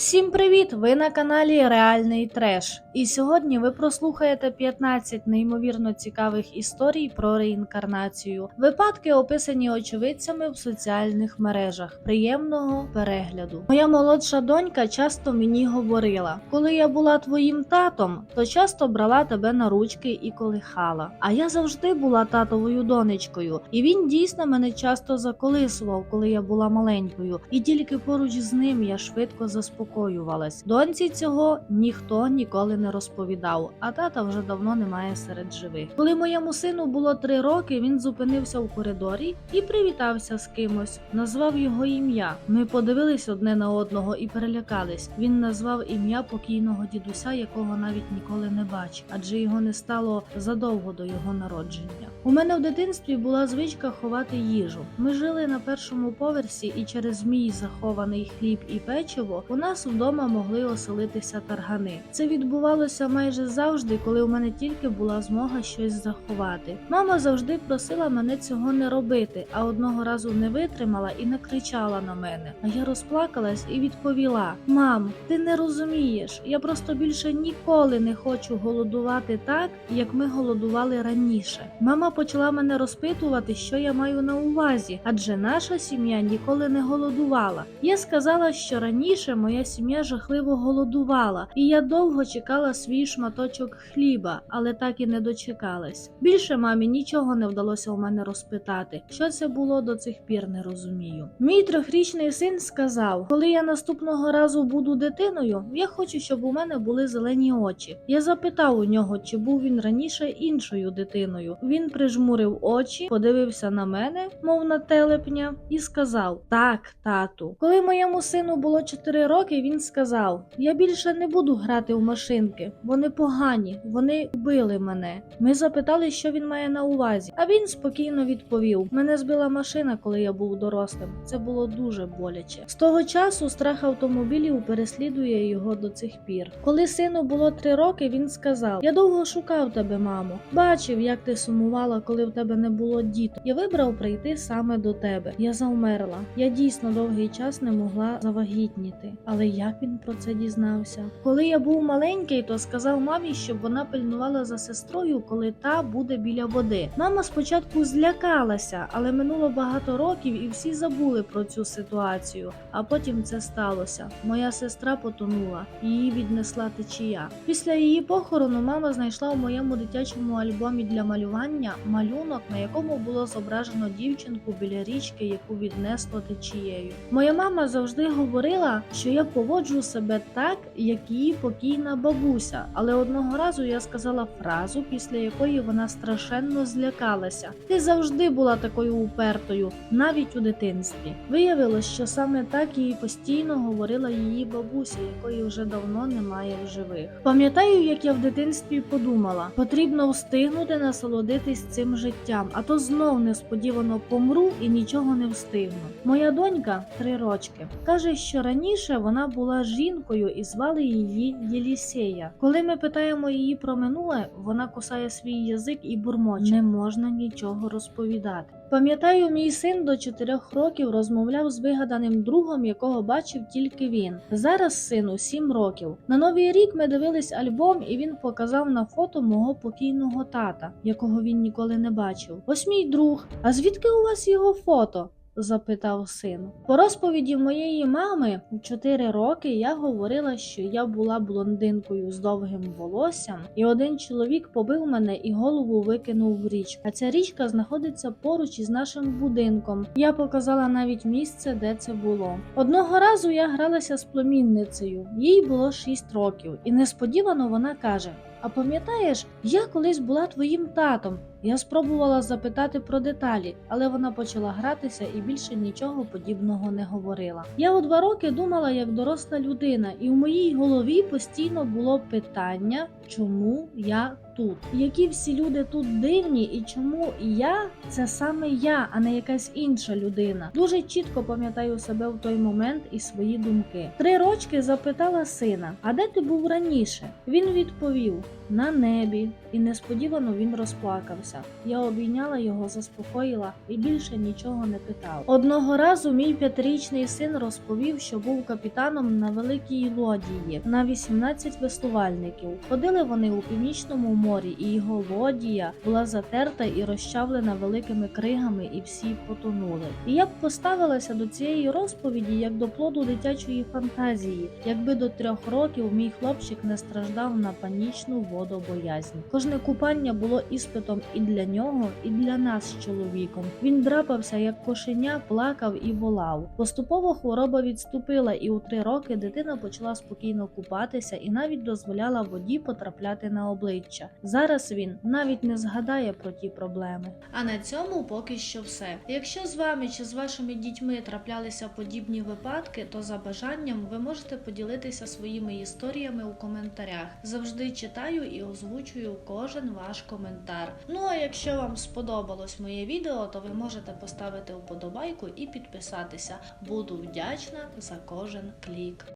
Всім привіт! Ви на каналі Реальний Треш. І сьогодні ви прослухаєте 15 неймовірно цікавих історій про реінкарнацію. Випадки описані очевидцями в соціальних мережах. Приємного перегляду. Моя молодша донька часто мені говорила: коли я була твоїм татом, то часто брала тебе на ручки і колихала. А я завжди була татовою донечкою, і він дійсно мене часто заколисував, коли я була маленькою, і тільки поруч з ним я швидко заспокоювалась. Доньці цього ніхто ніколи не розповідав, а тата вже давно немає серед живих. Коли моєму сину було три роки, він зупинився в коридорі і привітався з кимось, назвав його ім'я. Ми подивились одне на одного і перелякались. Він назвав ім'я покійного дідуся, якого навіть ніколи не бачив, адже його не стало задовго до його народження. У мене в дитинстві була звичка ховати їжу. Ми жили на першому поверсі, і через мій захований хліб і печиво у нас вдома могли оселитися таргани. Це відбувалося майже завжди, коли у мене тільки була змога щось заховати. Мама завжди просила мене цього не робити, а одного разу не витримала і накричала на мене. А я розплакалась і відповіла: Мам, ти не розумієш, я просто більше ніколи не хочу голодувати так, як ми голодували раніше. Мама почала мене розпитувати, що я маю на увазі, адже наша сім'я ніколи не голодувала. Я сказала, що раніше моя сім'я жахливо голодувала, і я довго чекала свій шматочок хліба, але так і не дочекалась. Більше мамі нічого не вдалося у мене розпитати. Що це було до цих пір, не розумію. Мій трьохрічний син сказав: коли я наступного разу буду дитиною, я хочу, щоб у мене були зелені очі. Я запитав у нього, чи був він раніше іншою дитиною. Він прижмурив очі, подивився на мене, мов на телепня, і сказав: Так, тату. Коли моєму сину було 4 роки, він сказав: Я більше не буду грати в машинки. Вони погані, вони вбили мене. Ми запитали, що він має на увазі. А він спокійно відповів: Мене збила машина, коли я був дорослим. Це було дуже боляче. З того часу страх автомобілів переслідує його до цих пір. Коли сину було 3 роки, він сказав: Я довго шукав тебе, мамо. Бачив, як ти сумувала, коли в тебе не було діток. Я вибрав прийти саме до тебе. Я завмерла. Я дійсно довгий час не могла завагітніти. Але як він про це дізнався? Коли я був маленький, то сказав мамі, щоб вона пильнувала за сестрою, коли та буде біля води. Мама спочатку злякалася, але минуло багато років і всі забули про цю ситуацію. А потім це сталося. Моя сестра потонула, її віднесла течія. Після її похорону мама знайшла у моєму дитячому альбомі для малювання малюнок, на якому було зображено дівчинку біля річки, яку віднесло течією. Моя мама завжди говорила, що я поводжу себе так, як її покійна бабуся. Але одного разу я сказала фразу, після якої вона страшенно злякалася. Ти завжди була такою упертою, навіть у дитинстві. Виявилось, що саме так їй постійно говорила її бабуся, якої вже давно немає в живих. Пам'ятаю, як я в дитинстві подумала: потрібно встигнути насолодитись цим життям, а то знов несподівано помру і нічого не встигну. Моя донька три рочки каже, що раніше вона була жінкою і звали її Єлісея. Коли ми питаємо її про минуле, вона кусає свій язик і бурмоче. Не можна нічого розповідати. Пам'ятаю, мій син до чотирьох років розмовляв з вигаданим другом, якого бачив тільки він. Зараз сину сім років. На новий рік ми дивились альбом, і він показав на фото мого покійного тата, якого він ніколи не бачив. Ось мій друг. А звідки у вас його фото? Запитав син. По розповіді моєї мами у 4 роки я говорила, що я була блондинкою з довгим волоссям, і один чоловік побив мене і голову викинув в річку. А ця річка знаходиться поруч із нашим будинком. Я показала навіть місце, де це було. Одного разу я гралася з племінницею, їй було 6 років, і несподівано вона каже: А пам'ятаєш, я колись була твоїм татом. Я спробувала запитати про деталі, але вона почала гратися і більше нічого подібного не говорила. Я у два роки думала як доросла людина, і в моїй голові постійно було питання, чому я тут? Які всі люди тут дивні, і чому я це саме я, а не якась інша людина? Дуже чітко пам'ятаю себе в той момент і свої думки. Три рочки запитала сина: А де ти був раніше? Він відповів: на небі, і несподівано він розплакався. Я обійняла його, заспокоїла і більше нічого не питав. Одного разу мій п'ятирічний син розповів, що був капітаном на великій лодії на 18 веслувальників. Ходили вони у північному морі, і його лодія була затерта і розчавлена великими кригами, і всі потонули. І я б поставилася до цієї розповіді як до плоду дитячої фантазії, якби до трьох років мій хлопчик не страждав на панічну водобоязнь. Кожне купання було іспитом і для нього, і для нас з чоловіком. Він драпався як кошеня, плакав і волав. Поступово хвороба відступила, і у три роки дитина почала спокійно купатися і навіть дозволяла воді потрапляти на обличчя. Зараз він навіть не згадає про ті проблеми. А на цьому поки що все. Якщо з вами чи з вашими дітьми траплялися подібні випадки, то за бажанням ви можете поділитися своїми історіями у коментарях. Завжди читаю і озвучую кожен ваш коментар. Ну а якщо вам сподобалось моє відео, то ви можете поставити вподобайку і підписатися. Буду вдячна за кожен клік.